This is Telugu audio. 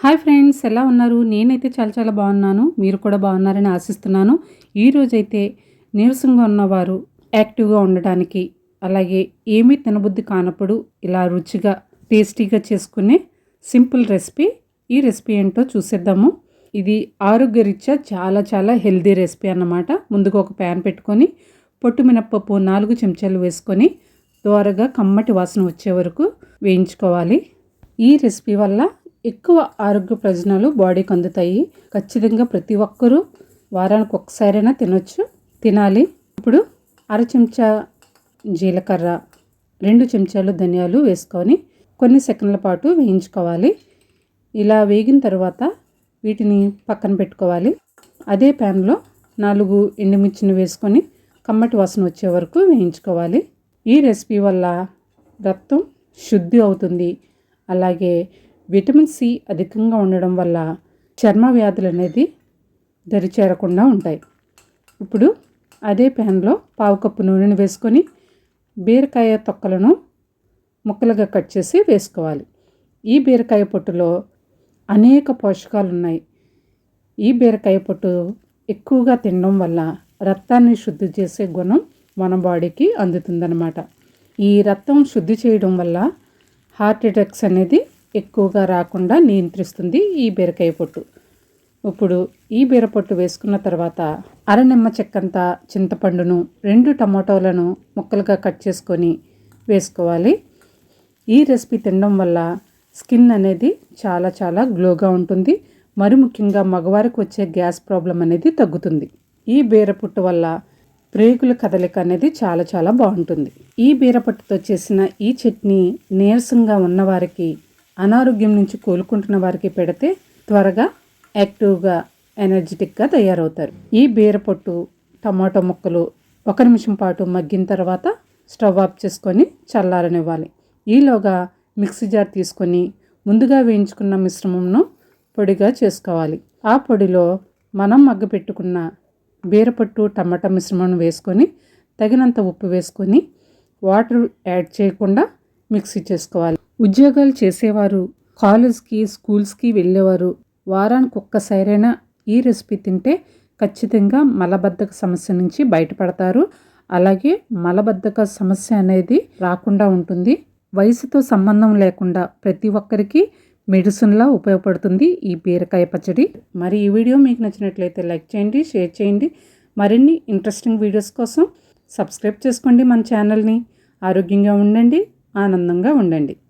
హాయ్ ఫ్రెండ్స్ ఎలా ఉన్నారు? నేనైతే చాలా చాలా బాగున్నాను. మీరు కూడా బాగున్నారని ఆశిస్తున్నాను. ఈరోజైతే నీరసంగా ఉన్నవారు యాక్టివ్గా ఉండటానికి అలాగే ఏమీ తినబుద్ధి కానప్పుడు ఇలా రుచిగా టేస్టీగా చేసుకునే సింపుల్ రెసిపీ ఈ రెసిపీ ఏంటో చూసేద్దాము. ఇది ఆరోగ్యరీత్యా చాలా చాలా హెల్దీ రెసిపీ అన్నమాట. ముందుగా ఒక ప్యాన్ పెట్టుకొని పొట్టు మినప్పప్పు నాలుగు చెంచాలు వేసుకొని దోరగా కమ్మటి వాసన వచ్చే వరకు వేయించుకోవాలి. ఈ రెసిపీ వల్ల ఎక్కువ ఆరోగ్య ప్రయోజనాలు బాడీకి అందుతాయి. ఖచ్చితంగా ప్రతి ఒక్కరూ వారానికి ఒకసారైనా తినొచ్చు. తినాలి. ఇప్పుడు అర చెంచా జీలకర్ర రెండు చెంచాలు ధనియాలు వేసుకొని కొన్ని సెకండ్ల పాటు వేయించుకోవాలి. ఇలా వేగిన తర్వాత వీటిని పక్కన పెట్టుకోవాలి. అదే ప్యాన్లో నాలుగు ఎండుమిర్చిని వేసుకొని కమ్మటి వాసన వచ్చే వరకు వేయించుకోవాలి. ఈ రెసిపీ వల్ల రక్తం శుద్ధి అవుతుంది. అలాగే విటమిన్ సి అధికంగా ఉండడం వల్ల చర్మ వ్యాధులు అనేది దరిచేరకుండా ఉంటాయి. ఇప్పుడు అదే ప్యాన్లో పావు కప్పు నూనెను వేసుకొని బీరకాయ తొక్కలను ముక్కలుగా కట్ చేసి వేసుకోవాలి. ఈ బీరకాయ పొట్టులో అనేక పోషకాలు ఉన్నాయి ఈ బీరకాయ పొట్టు ఎక్కువగా తినడం వల్ల రక్తాన్ని శుద్ధి చేసే గుణం మన బాడీకి అందుతుందన్నమాట. ఈ రక్తం శుద్ధి చేయడం వల్ల హార్ట్ అటాక్స్ అనేది ఎక్కువగా రాకుండా నియంత్రిస్తుంది ఈ బీరకాయ పొట్టు. ఇప్పుడు ఈ బీరపొట్టు వేసుకున్న తర్వాత అర నిమ్మ చెక్కంత చింతపండును రెండు టమాటోలను ముక్కలుగా కట్ చేసుకొని వేసుకోవాలి. ఈ రెసిపీ తినడం వల్ల స్కిన్ అనేది చాలా చాలా గ్లోగా ఉంటుంది. మరి ముఖ్యంగా మగవారికి వచ్చే గ్యాస్ ప్రాబ్లం అనేది తగ్గుతుంది. ఈ బీరపుట్టు వల్ల ప్రేగుల కదలిక అనేది చాలా చాలా బాగుంటుంది. ఈ బీరపట్టుతో చేసిన ఈ చట్నీ నీరసంగా ఉన్నవారికి అనారోగ్యం నుంచి కోలుకుంటున్న వారికి పెడితే త్వరగా యాక్టివ్గా ఎనర్జెటిక్గా తయారవుతారు. ఈ బీరపొట్టు టమాటో ముక్కలు ఒక నిమిషం పాటు మగ్గిన తర్వాత స్టవ్ ఆఫ్ చేసుకొని చల్లారనివ్వాలి. ఈలోగా మిక్సీ జార్ తీసుకొని ముందుగా వేయించుకున్న మిశ్రమంను పొడిగా చేసుకోవాలి. ఆ పొడిలో మనం మగ్గపెట్టుకున్న బీరపట్టు టమాటా మిశ్రమం వేసుకొని తగినంత ఉప్పు వేసుకొని వాటర్ యాడ్ చేయకుండా మిక్సీ చేసుకోవాలి. ఉద్యోగాలు చేసేవారు కాలేజ్కి స్కూల్స్కి వెళ్ళేవారు. వారానికి ఒక్కసారైనా ఈ రెసిపీ తింటే ఖచ్చితంగా మలబద్ధక సమస్య నుంచి బయటపడతారు. అలాగే మలబద్ధక సమస్య అనేది రాకుండా ఉంటుంది. వయసుతో సంబంధం లేకుండా ప్రతి ఒక్కరికి మెడిసిన్లా ఉపయోగపడుతుంది ఈ బీరకాయ పచ్చడి. మరి ఈ వీడియో మీకు నచ్చినట్లయితే లైక్ చేయండి షేర్ చేయండి. మరిన్ని ఇంట్రెస్టింగ్ వీడియోస్ కోసం సబ్స్క్రైబ్ చేసుకోండి మన ఛానల్ని. ఆరోగ్యంగా ఉండండి ఆనందంగా ఉండండి.